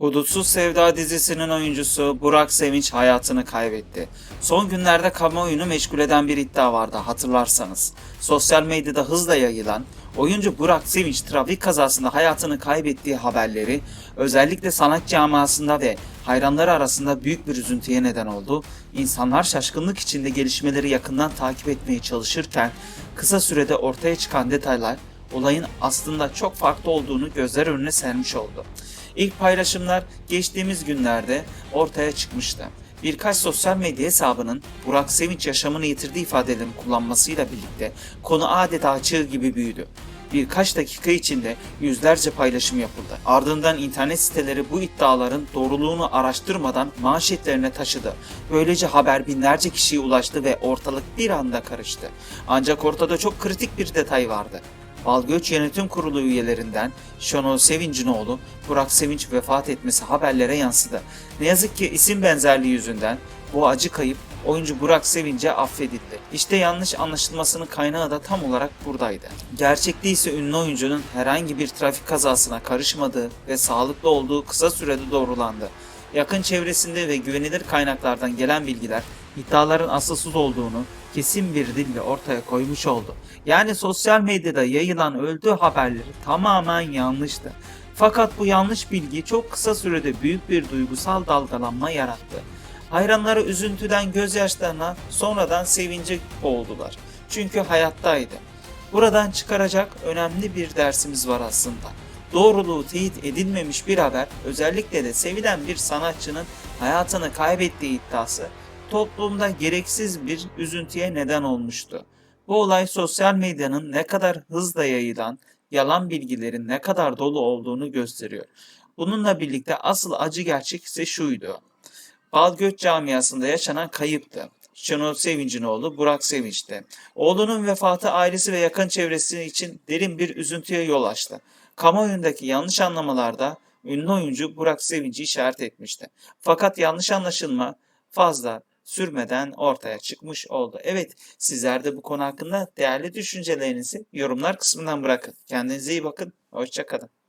Hudutsuz Sevda dizisinin oyuncusu Burak Sevinç hayatını kaybetti. Son günlerde kamuoyunu meşgul eden bir iddia vardı hatırlarsanız. Sosyal medyada hızla yayılan oyuncu Burak Sevinç trafik kazasında hayatını kaybettiği haberleri özellikle sanat camiasında ve hayranları arasında büyük bir üzüntüye neden oldu. İnsanlar şaşkınlık içinde gelişmeleri yakından takip etmeye çalışırken kısa sürede ortaya çıkan detaylar olayın aslında çok farklı olduğunu gözler önüne sermiş oldu. İlk paylaşımlar geçtiğimiz günlerde ortaya çıkmıştı. Birkaç sosyal medya hesabının Burak Sevinç yaşamını yitirdiği ifadelerini kullanmasıyla birlikte konu adeta çığ gibi büyüdü. Birkaç dakika içinde yüzlerce paylaşım yapıldı. Ardından internet siteleri bu iddiaların doğruluğunu araştırmadan manşetlerine taşıdı. Böylece haber binlerce kişiye ulaştı ve ortalık bir anda karıştı. Ancak ortada çok kritik bir detay vardı. Balgöç Yönetim Kurulu üyelerinden Şenol Sevinç'in oğlu Burak Sevinç vefat etmesi haberlere yansıdı. Ne yazık ki isim benzerliği yüzünden bu acı kayıp oyuncu Burak Sevinç'e affedildi. İşte yanlış anlaşılmasının kaynağı da tam olarak buradaydı. Gerçekte ise ünlü oyuncunun herhangi bir trafik kazasına karışmadığı ve sağlıklı olduğu kısa sürede doğrulandı. Yakın çevresinde ve güvenilir kaynaklardan gelen bilgiler iddiaların asılsız olduğunu kesin bir dille ortaya koymuş oldu. Yani sosyal medyada yayılan öldüğü haberleri tamamen yanlıştı. Fakat bu yanlış bilgi çok kısa sürede büyük bir duygusal dalgalanma yarattı. Hayranları üzüntüden gözyaşlarına sonradan sevince boğuldular. Çünkü hayattaydı. Buradan çıkaracak önemli bir dersimiz var aslında. Doğruluğu teyit edilmemiş bir haber, özellikle de sevilen bir sanatçının hayatını kaybettiği iddiası toplumda gereksiz bir üzüntüye neden olmuştu. Bu olay sosyal medyanın ne kadar hızla yayılan yalan bilgilerin ne kadar dolu olduğunu gösteriyor. Bununla birlikte asıl acı gerçek ise şuydu. Balgöç camiasında yaşanan kayıptı. Şenol Sevinç'in oğlu Burak Sevinç'ti. Oğlunun vefatı ailesi ve yakın çevresi için derin bir üzüntüye yol açtı. Kamuoyundaki yanlış anlamalarda ünlü oyuncu Burak Sevinç'i işaret etmişti. Fakat yanlış anlaşılma fazla sürmeden ortaya çıkmış oldu. Evet sizler de bu konu hakkında değerli düşüncelerinizi yorumlar kısmından bırakın. Kendinize iyi bakın. Hoşçakalın.